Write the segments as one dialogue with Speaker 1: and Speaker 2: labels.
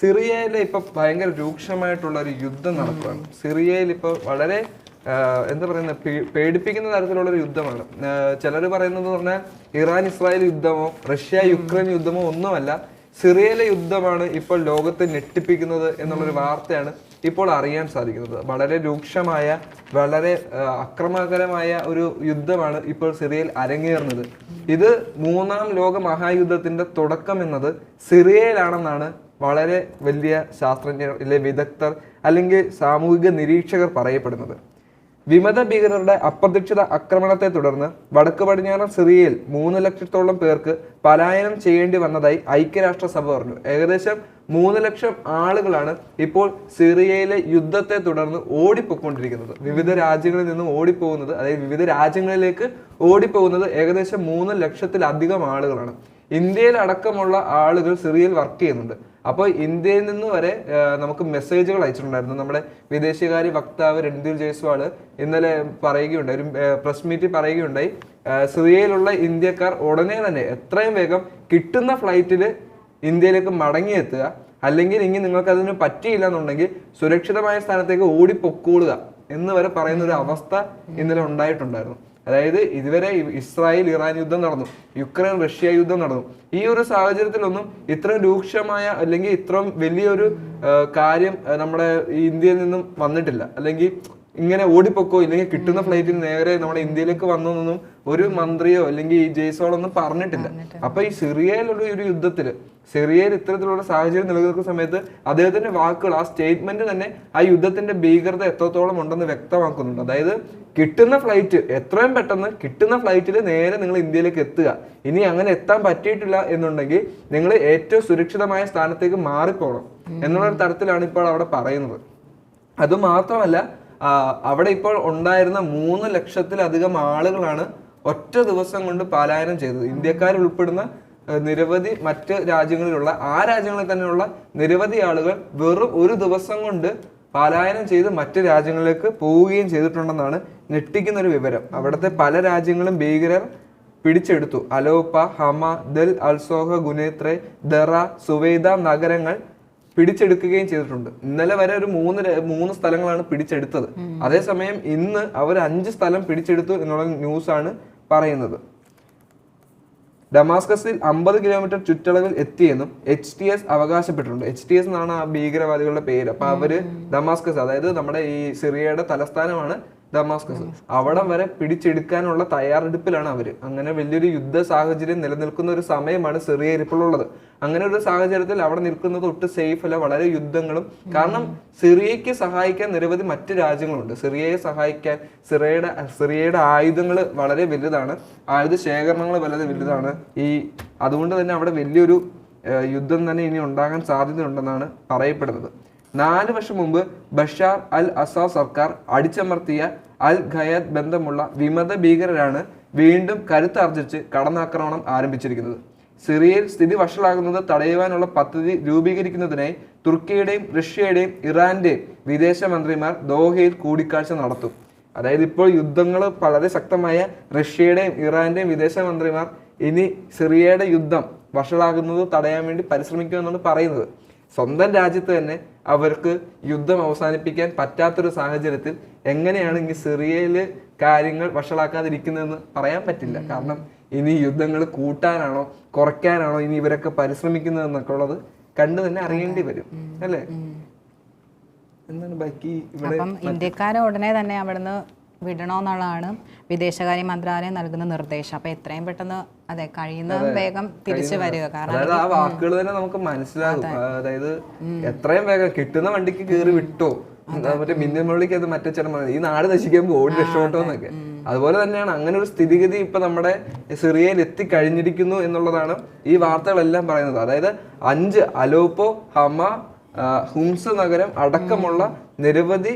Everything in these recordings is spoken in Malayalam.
Speaker 1: സിറിയയിൽ ഇപ്പൊ ഭയങ്കര രൂക്ഷമായിട്ടുള്ള ഒരു യുദ്ധം നടക്കുകയാണ്. സിറിയയിൽ ഇപ്പൊ വളരെ എന്താ പറയുന്ന പേടിപ്പിക്കുന്ന തരത്തിലുള്ള ഒരു യുദ്ധമാണ് ചിലർ പറയുന്നത് പറഞ്ഞാൽ ഇറാൻ ഇസ്രായേൽ യുദ്ധമോ റഷ്യ യുക്രൈൻ യുദ്ധമോ ഒന്നുമല്ല. സിറിയയിലെ യുദ്ധമാണ് ഇപ്പോൾ ലോകത്തെ ഞെട്ടിപ്പിക്കുന്നത് എന്നുള്ളൊരു വാർത്തയാണ് ഇപ്പോൾ അറിയാൻ സാധിക്കുന്നത്. വളരെ രൂക്ഷമായ വളരെ അക്രമകരമായ ഒരു യുദ്ധമാണ് ഇപ്പോൾ സിറിയയിൽ അരങ്ങേറുന്നത്. ഇത് മൂന്നാം ലോക മഹായുദ്ധത്തിന്റെ തുടക്കം എന്നത് സിറിയയിലാണെന്നാണ് വളരെ വലിയ ശാസ്ത്രജ്ഞർ അല്ലെ വിദഗ്ധർ അല്ലെങ്കിൽ സാമൂഹിക നിരീക്ഷകർ പറയപ്പെടുന്നത്. വിമത ഭീകരരുടെ അപ്രതീക്ഷിത ആക്രമണത്തെ തുടർന്ന് വടക്ക് പടിഞ്ഞാറൻ സിറിയയിൽ മൂന്ന് ലക്ഷത്തോളം പേർക്ക് പലായനം ചെയ്യേണ്ടി വന്നതായി ഐക്യരാഷ്ട്രസഭ പറഞ്ഞു. ഏകദേശം മൂന്ന് ലക്ഷം ആളുകളാണ് ഇപ്പോൾ സിറിയയിലെ യുദ്ധത്തെ തുടർന്ന് ഓടിപ്പോയിക്കൊണ്ടിരിക്കുന്നത്. വിവിധ രാജ്യങ്ങളിൽ നിന്നും ഓടിപ്പോകുന്നത് അതായത് വിവിധ രാജ്യങ്ങളിലേക്ക് ഓടിപ്പോകുന്നത് ഏകദേശം മൂന്ന് ലക്ഷത്തിലധികം ആളുകളാണ്. ഇന്ത്യയിൽ അടക്കമുള്ള ആളുകൾ സിറിയയിൽ വർക്ക് ചെയ്യുന്നുണ്ട്. അപ്പോൾ ഇന്ത്യയിൽ നിന്ന് വരെ നമുക്ക് മെസ്സേജുകൾ അയച്ചിട്ടുണ്ടായിരുന്നു. നമ്മുടെ വിദേശകാര്യ വക്താവ് രൺധീർ ജയ്സ്വാൾ ഇന്നലെ പറയുകയുണ്ടായി ഒരു പ്രസ് മീറ്റിൽ പറയുകയുണ്ടായി സിറിയയിലുള്ള ഇന്ത്യക്കാർ ഉടനെ തന്നെ എത്രയും വേഗം കിട്ടുന്ന ഫ്ലൈറ്റിൽ ഇന്ത്യയിലേക്ക് മടങ്ങിയെത്തുക. അല്ലെങ്കിൽ ഇനി നിങ്ങൾക്ക് അതിന് പറ്റിയില്ല എന്നുണ്ടെങ്കിൽ സുരക്ഷിതമായ സ്ഥാനത്തേക്ക് ഓടിപ്പൊക്കോളുക എന്ന് വരെ പറയുന്ന ഒരു അവസ്ഥ ഇന്നലെ ഉണ്ടായിട്ടുണ്ടായിരുന്നു. അതായത് ഇതുവരെ ഇസ്രായേൽ ഇറാൻ യുദ്ധം നടന്നു യുക്രൈൻ റഷ്യ യുദ്ധം നടന്നു. ഈ ഒരു സാഹചര്യത്തിലൊന്നും ഇത്രയും രൂക്ഷമായ അല്ലെങ്കിൽ ഇത്രയും വലിയൊരു കാര്യം നമ്മുടെ ഇന്ത്യയിൽ നിന്നും വന്നിട്ടില്ല. അല്ലെങ്കിൽ ഇങ്ങനെ ഓടിപ്പോക്കോ ഇല്ലെങ്കിൽ കിട്ടുന്ന ഫ്ലൈറ്റിൽ നേരെ നമ്മുടെ ഇന്ത്യയിലേക്ക് വന്നതൊന്നും ഒരു മന്ത്രിയോ അല്ലെങ്കിൽ ഈ ജയ്സോളൊന്നും പറഞ്ഞിട്ടില്ല. അപ്പൊ ഈ സിറിയയിലുള്ള ഒരു യുദ്ധത്തിൽ സിറിയയിൽ ഇത്തരത്തിലുള്ള സാഹചര്യം നിലനിൽക്കുന്ന സമയത്ത് അദ്ദേഹത്തിന്റെ വാക്കുകൾ ആ സ്റ്റേറ്റ്മെന്റ് തന്നെ ആ യുദ്ധത്തിന്റെ ഭീകരത എത്രത്തോളം ഉണ്ടെന്ന് വ്യക്തമാക്കുന്നുണ്ട്. അതായത് കിട്ടുന്ന ഫ്ലൈറ്റ് എത്രയും പെട്ടെന്ന് കിട്ടുന്ന ഫ്ലൈറ്റിൽ നേരെ നിങ്ങൾ ഇന്ത്യയിലേക്ക് എത്തുക. ഇനി അങ്ങനെ എത്താൻ പറ്റിയിട്ടില്ല എന്നുണ്ടെങ്കിൽ നിങ്ങൾ ഏറ്റവും സുരക്ഷിതമായ സ്ഥാനത്തേക്ക് മാറിപ്പോകണം. എന്നുള്ള തരത്തിലാണ് ഇപ്പോൾ അവിടെ പറയുന്നത്. അത് മാത്രമല്ല ആ, അവിടെ ഇപ്പോൾ ഉണ്ടായിരുന്ന മൂന്ന് ലക്ഷത്തിലധികം ആളുകളാണ് ഒറ്റ ദിവസം കൊണ്ട് പലായനം ചെയ്തത്. ഇന്ത്യക്കാർ ഉൾപ്പെടുന്ന നിരവധി മറ്റ് രാജ്യങ്ങളിലുള്ള ആ രാജ്യങ്ങളിൽ തന്നെയുള്ള നിരവധി ആളുകൾ വെറും ഒരു ദിവസം കൊണ്ട് പലായനം ചെയ്ത് മറ്റ് രാജ്യങ്ങളിലേക്ക് പോവുകയും ചെയ്തിട്ടുണ്ടെന്നാണ് ഞെട്ടിക്കുന്ന ഒരു വിവരം. അവിടുത്തെ പല രാജ്യങ്ങളും ഭീകരർ പിടിച്ചെടുത്തു. അലോപ്പ ഹമ ദൽ അൽസോഹ ഗുനേത്രെ ദറ സുവേദ നഗരങ്ങൾ പിടിച്ചെടുക്കുകയും ചെയ്തിട്ടുണ്ട്. ഇന്നലെ വരെ ഒരു മൂന്ന് മൂന്ന് സ്ഥലങ്ങളാണ് പിടിച്ചെടുത്തത്. അതേസമയം ഇന്ന് അവർ അഞ്ച് സ്ഥലം പിടിച്ചെടുത്തു എന്നുള്ള ന്യൂസ് ആണ് പറയുന്നത്. ഡമാസ്കസിൽ അമ്പത് കിലോമീറ്റർ ചുറ്റളവിൽ എത്തിയെന്നും എച്ച് ടി എസ് അവകാശപ്പെട്ടിട്ടുണ്ട്. എച്ച് ടി എസ് എന്നാണ് ആ ഭീകരവാദികളുടെ പേര്. അപ്പൊ അവർ ഡമാസ്കസ് അതായത് നമ്മുടെ ഈ സിറിയയുടെ തലസ്ഥാനമാണ് ഡമാസ്കസ് അവിടെ വരെ പിടിച്ചെടുക്കാനുള്ള തയ്യാറെടുപ്പിലാണ് അവർ അങ്ങനെ വലിയൊരു യുദ്ധ സാഹചര്യം നിലനിൽക്കുന്ന ഒരു സമയമാണ് സിറിയയിൽ ഇപ്പോൾ ഉള്ളത് അങ്ങനെ ഒരു സാഹചര്യത്തിൽ അവിടെ നിൽക്കുന്നത് ഒട്ടും സേഫ് അല്ല. വളരെ യുദ്ധങ്ങളും. കാരണം സിറിയയ്ക്ക് സഹായിക്കാൻ നിരവധി മറ്റ് രാജ്യങ്ങളുണ്ട്. സിറിയയെ സഹായിക്കാൻ സിറിയയുടെ സിറിയയുടെ ആയുധങ്ങൾ വളരെ വലുതാണ്. ആയുധ ശേഖരണങ്ങൾ വളരെ വലുതാണ്. ഈ അതുകൊണ്ട് തന്നെ അവിടെ വലിയൊരു യുദ്ധം തന്നെ ഇനി ഉണ്ടാകാൻ സാധ്യതയുണ്ടെന്നാണ് പറയപ്പെടുന്നത്. നാല് വർഷം മുമ്പ് ബഷാർ അൽ അസാ സർക്കാർ അടിച്ചമർത്തിയ അൽ ഖയാദ് ബന്ധമുള്ള വിമത ഭീകരരാണ് വീണ്ടും കരുത്താർജിച്ച് കടന്നാക്രമണം ആരംഭിച്ചിരിക്കുന്നത്. സിറിയയിൽ സ്ഥിതി വഷളാകുന്നത് തടയുവാനുള്ള പദ്ധതി രൂപീകരിക്കുന്നതിനായി തുർക്കിയുടെയും റഷ്യയുടെയും ഇറാന്റെയും വിദേശ മന്ത്രിമാർ ദോഹയിൽ കൂടിക്കാഴ്ച നടത്തും. അതായത് ഇപ്പോൾ യുദ്ധങ്ങൾ വളരെ ശക്തമായ റഷ്യയുടെയും ഇറാന്റെയും വിദേശ മന്ത്രിമാർ ഇനി സിറിയയുടെ യുദ്ധം വഷളാകുന്നത് തടയാൻ വേണ്ടി പരിശ്രമിക്കുമെന്നാണ് പറയുന്നത്. സ്വന്തം രാജ്യത്ത് തന്നെ അവർക്ക് യുദ്ധം അവസാനിപ്പിക്കാൻ പറ്റാത്തൊരു സാഹചര്യത്തിൽ എങ്ങനെയാണ് ഇനി സിറിയയിൽ കാര്യങ്ങൾ വഷളാക്കാതിരിക്കുന്നതെന്ന് പറയാൻ പറ്റില്ല. കാരണം ഇനി യുദ്ധങ്ങൾ കൂട്ടാനാണോ കുറയ്ക്കാനാണോ ഇനി ഇവരൊക്കെ പരിശ്രമിക്കുന്നതെന്നൊക്കെ ഉള്ളത് കണ്ടു തന്നെ അറിയേണ്ടി വരും അല്ലേ? എന്താണ് ബാക്കി
Speaker 2: ഇന്ത്യക്കാരെ ഉടനെ തന്നെ അവിടുന്ന് വിടണമെന്നുള്ളതാണ് വിദേശകാര്യ മന്ത്രാലയം നൽകുന്ന നിർദ്ദേശം. അപ്പൊ എത്രയും പെട്ടെന്ന് അതെ കഴിയുന്ന വേഗം തിരിച്ചു വരിക. കാരണം
Speaker 1: അതായത് ആ വാക്കുകൾ തന്നെ നമുക്ക് മനസ്സിലാകും. അതായത് എത്രയും വേഗം കിട്ടുന്ന വണ്ടിക്ക് കയറി വിട്ടോ. മറ്റേ മിന്നിമുള്ളിക്ക് അത് മറ്റേ ചേട്ടൻ പറഞ്ഞത് ഈ നാട് നശിക്കാൻ ഓടി രക്ഷപ്പെട്ടോ എന്നൊക്കെ അതുപോലെ തന്നെയാണ് അങ്ങനെ ഒരു സ്ഥിതിഗതി ഇപ്പൊ നമ്മുടെ സിറിയയിൽ എത്തിക്കഴിഞ്ഞിരിക്കുന്നു എന്നുള്ളതാണ് ഈ വാർത്തകളെല്ലാം പറയുന്നത്. അതായത് അഞ്ച് അലോപ്പോ ഹമ ഹുംസ് നഗരം അടക്കമുള്ള നിരവധി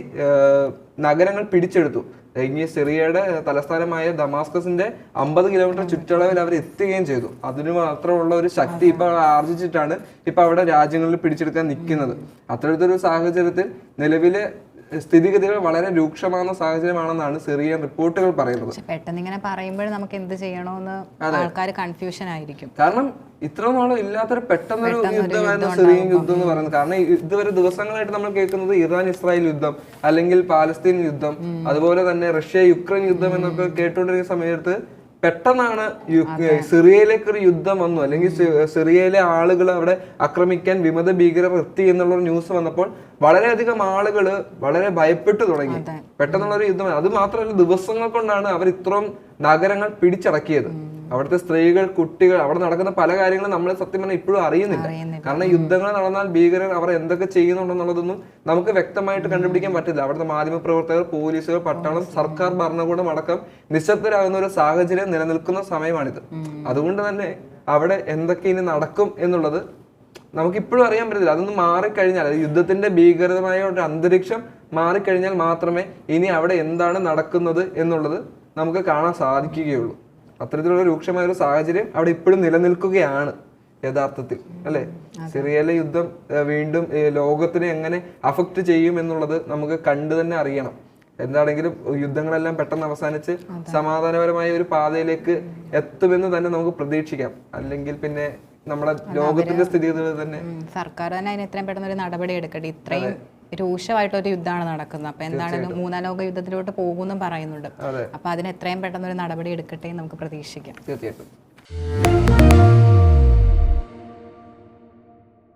Speaker 1: നഗരങ്ങൾ പിടിച്ചെടുത്തു. ഇനി സിറിയയുടെ തലസ്ഥാനമായ ദമാസ്കസിന്റെ അമ്പത് കിലോമീറ്റർ ചുറ്റളവിൽ അവർ എത്തുകയും ചെയ്തു. അതിന് മാത്രമുള്ള ഒരു ശക്തി ഇപ്പൊ ആർജിച്ചിട്ടാണ് ഇപ്പൊ അവിടെ രാജ്യങ്ങളിൽ പിടിച്ചെടുക്കാൻ നിൽക്കുന്നത്. അത്തരത്തിലൊരു സാഹചര്യത്തിൽ നിലവിലെ സ്ഥിതിഗതികൾ വളരെ രൂക്ഷമാകുന്ന സാഹചര്യമാണെന്നാണ് സിറിയൻ റിപ്പോർട്ടുകൾ പറയുന്നത്.
Speaker 2: പെട്ടെന്ന് ഇങ്ങനെ പറയുമ്പോൾ നമുക്ക് എന്ത് ചെയ്യണമെന്ന് ആൾക്കാർ കൺഫ്യൂഷൻ ആയിരിക്കും.
Speaker 1: കാരണം ഇത്ര നാളും ഇല്ലാത്തൊരു പെട്ടെന്നൊരു യുദ്ധമായിരുന്നു സിറിയൻ യുദ്ധം എന്ന് പറയുന്നത്. കാരണം ഇതുവരെ ദിവസങ്ങളായിട്ട് നമ്മൾ കേൾക്കുന്നത് ഇറാൻ ഇസ്രായേൽ യുദ്ധം അല്ലെങ്കിൽ പാലസ്തീൻ യുദ്ധം അതുപോലെ തന്നെ റഷ്യ യുക്രൈൻ യുദ്ധം എന്നൊക്കെ കേട്ടുകൊണ്ടിരിക്കുന്ന സമയത്ത് പെട്ടെന്നാണ് സിറിയയിലേക്ക് ഒരു യുദ്ധം വന്നു. അല്ലെങ്കിൽ സിറിയയിലെ ആളുകൾ അവിടെ ആക്രമിക്കാൻ വിമത ഭീകരർ എത്തി എന്നുള്ള ന്യൂസ് വന്നപ്പോൾ വളരെയധികം ആളുകൾ വളരെ ഭയപ്പെട്ടു തുടങ്ങി. പെട്ടെന്നുള്ള ഒരു യുദ്ധം അത് മാത്രമല്ല ദിവസങ്ങൾ കൊണ്ടാണ് അവർ ഇത്രയും നഗരങ്ങൾ പിടിച്ചടക്കിയത്. അവിടുത്തെ സ്ത്രീകൾ കുട്ടികൾ അവിടെ നടക്കുന്ന പല കാര്യങ്ങളും നമ്മൾ സത്യം പറഞ്ഞാൽ ഇപ്പോഴും അറിയുന്നില്ല. കാരണം യുദ്ധങ്ങൾ നടന്നാൽ ഭീകരർ അവർ എന്തൊക്കെ ചെയ്യുന്നുണ്ടെന്നുള്ളതൊന്നും നമുക്ക് വ്യക്തമായിട്ട് കണ്ടുപിടിക്കാൻ പറ്റില്ല. അവിടുത്തെ മാധ്യമപ്രവർത്തകർ പോലീസുകൾ പട്ടാളം സർക്കാർ ഭരണകൂടം അടക്കം നിശബ്ദരാകുന്ന ഒരു സാഹചര്യം നിലനിൽക്കുന്ന സമയമാണിത്. അതുകൊണ്ട് തന്നെ അവിടെ എന്തൊക്കെ ഇനി നടക്കും എന്നുള്ളത് നമുക്ക് ഇപ്പോഴും അറിയാൻ പറ്റില്ല അതൊന്ന് മാറിക്കഴിഞ്ഞാൽ അതായത് യുദ്ധത്തിന്റെ ഭീകരമായ ഒരു അന്തരീക്ഷം മാറിക്കഴിഞ്ഞാൽ മാത്രമേ ഇനി അവിടെ എന്താണ് നടക്കുന്നത് എന്നുള്ളത് നമുക്ക് കാണാൻ സാധിക്കുകയുള്ളൂ. അത്തരത്തിലുള്ള രൂക്ഷമായ ഒരു സാഹചര്യം അവിടെ ഇപ്പോഴും നിലനിൽക്കുകയാണ് യഥാർത്ഥത്തിൽ അല്ലെ? സിറിയയിലെ യുദ്ധം വീണ്ടും ലോകത്തിനെ എങ്ങനെ അഫക്റ്റ് ചെയ്യും എന്നുള്ളത് നമുക്ക് കണ്ടു തന്നെ അറിയണം. എന്താണെങ്കിലും യുദ്ധങ്ങളെല്ലാം പെട്ടെന്ന് അവസാനിച്ച് സമാധാനപരമായ ഒരു പാതയിലേക്ക് എത്തുമെന്ന് തന്നെ നമുക്ക് പ്രതീക്ഷിക്കാം. അല്ലെങ്കിൽ പിന്നെ നമ്മുടെ ലോകത്തിന്റെ സ്ഥിതിഗതികൾ തന്നെ
Speaker 2: സർക്കാർ തന്നെ അതിന് എത്രയും പെട്ടെന്ന് ഒരു നടപടി എടുക്കട്ടെ. ഇത്രയും രൂക്ഷമായിട്ടൊരു യുദ്ധമാണ് നടക്കുന്നത്. അപ്പൊ എന്താണെങ്കിലും മൂന്നാം ലോക യുദ്ധത്തിലോട്ട് പോകുമെന്നും പറയുന്നുണ്ട്. അപ്പൊ അതിന് എത്രയും പെട്ടെന്ന് ഒരു നടപടി എടുക്കട്ടെ നമുക്ക് പ്രതീക്ഷിക്കാം.
Speaker 1: തീർച്ചയായിട്ടും.